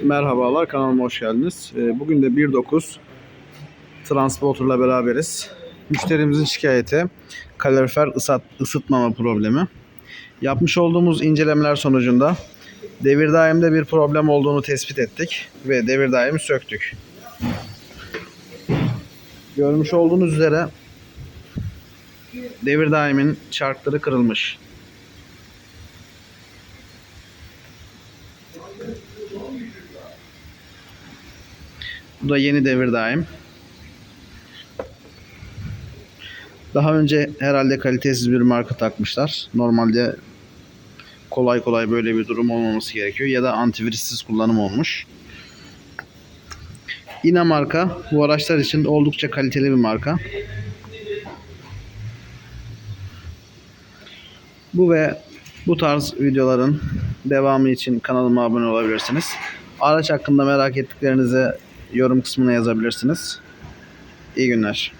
Merhabalar kanalıma hoş geldiniz. Ee, Bugün de 1.9 Transporter'la beraberiz. Müşterimizin şikayeti kalorifer ısıt, ısıtmama problemi. Yapmış olduğumuz incelemeler sonucunda devir daimde bir problem olduğunu tespit ettik ve devir daimi söktük. Görmüş olduğunuz üzere devir daimin çarkları kırılmış. Bu da yeni devir daim. Daha önce herhalde kalitesiz bir marka takmışlar. Normalde kolay kolay böyle bir durum olmaması gerekiyor. Ya da antivirüssiz kullanım olmuş. Yine marka bu araçlar için oldukça kaliteli bir marka. Bu ve bu tarz videoların devamı için kanalıma abone olabilirsiniz. Araç hakkında merak ettiklerinizi yorum kısmına yazabilirsiniz. İyi günler.